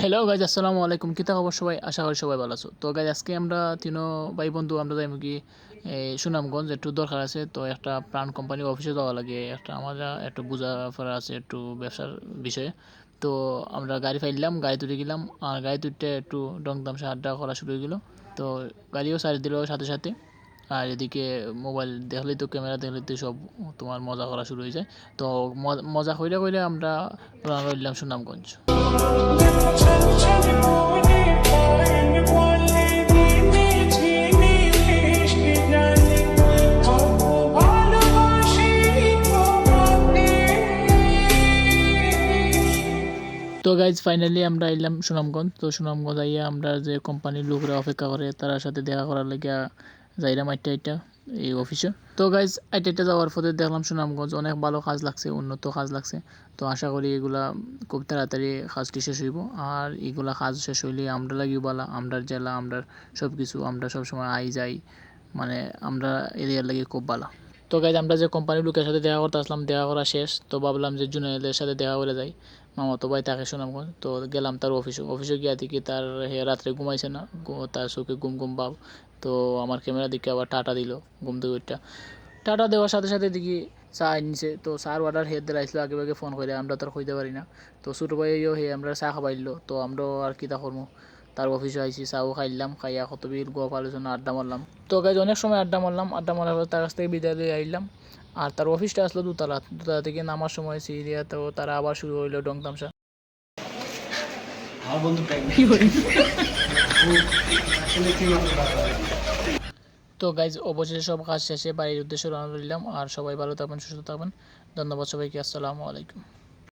Hello guys আসসালামু আলাইকুম। কিতা খবর সবাই? আশা করি সবাই ভালো আছো। তো গাইজ আজকে আমরা তিনো ভাই বন্ধু আমরা যাই কি সুনামগঞ্জ। একটু দরকার আছে, তো একটা প্রাণ কোম্পানি অফিসে যাওয়া লাগে। একটা আমরা একটু বোঝা ফেরা আছে, একটু ব্যবসার বিষয়ে। তো, আমরা গাড়ি ফাইলাম, গাড়ি তুলে গেলাম। আর গাড়ি তুলতে একটু ডং তামসা আড্ডা করা শুরু হয়ে গেলো। তো, গাড়িও সাইড দিল সাথে সাথে। আর এদিকে মোবাইল দেখলেই তো, ক্যামেরা দেখলেই তো সব তোমার মজা করা শুরু হয়ে যায়। তো, মজা কইরা কইরা আমরা রওনা হইলাম সুনামগঞ্জ। তো গাইজ ফাইনালি আমরা এলাম সুনামগঞ্জ। তো সুনামগঞ্জ আইয়া আমরা যে কোম্পানির লোকরা অপেক্ষা করে তার সাথে দেখা করার লেগে যাইলাম আইটা আইটা, এই অফিসে তো গাইজ আইটা আইটা যাওয়ার পথে দেখলাম সুনামগঞ্জ অনেক ভালো কাজ লাগছে, উন্নত কাজ লাগছে। তো আশা করি এগুলা খুব তাড়াতাড়ি কাজটি শেষ হইব। আর এগুলা কাজ শেষ হইলে আমরা লাগিও বালা, আমরার জেলা, আমরার সব কিছু আমরা সবসময় আই যাই মানে আমরা এরিয়ার লাগে খুব ভালো তো গাইজ আমরা যে কোম্পানির লোকের সাথে দেখা করতে আসলাম, দেখা করা শেষ। তো ভাবলাম যে জুনাইদের সাথে দেখা করে যাই। মামাতো ভাই তাকে সুনামগঞ্জ তো গেলাম তার অফিসে। অফিসে গিয়া দেখি তার হে রাত্রে ঘুমাইছে না। তার চোখে ঘুম ঘুম ভাব তো আমার ক্যামেরা দিকে আবার টাটা দিল ঘুম থেকে টাটা দেওয়ার সাথে সাথে দেখি চা আনছে তো চার অর্ডার হেড দিলাইছিল আগে আগে ফোন করে আমরা তো আর কইতে পারি না। তো ছোটো ভাইও হে, আমরা চা খাবাইলো। তো আমরাও আর কি তা করব তার অফিসে আইসি চাও খাইলাম, খাইয়া কত বিল গপ আলোচনা আড্ডা মারলাম। তো গাইজ অনেক সময় আড্ডা মারলাম। আড্ডা মারার পর তার কাছ থেকে বিদায় লয়ে আইলাম। আর তার অফিসটা আসলো দোতলা। দুতলা থেকে নামার সময় সিরিয়া তো তারা আবার শুরু হইল ডং তামসা বন্ধু প্রেগনেন্ট আসলে কি মাত্র তো গাইজ অবশেষে সব কাজ শেষে বাড়ির উদ্দেশ্যে রওনা দিলাম আর সবাই ভালো থাকবেন সুস্থ থাকবেন। ধন্যবাদ সবাইকে আসসালামু আলাইকুম।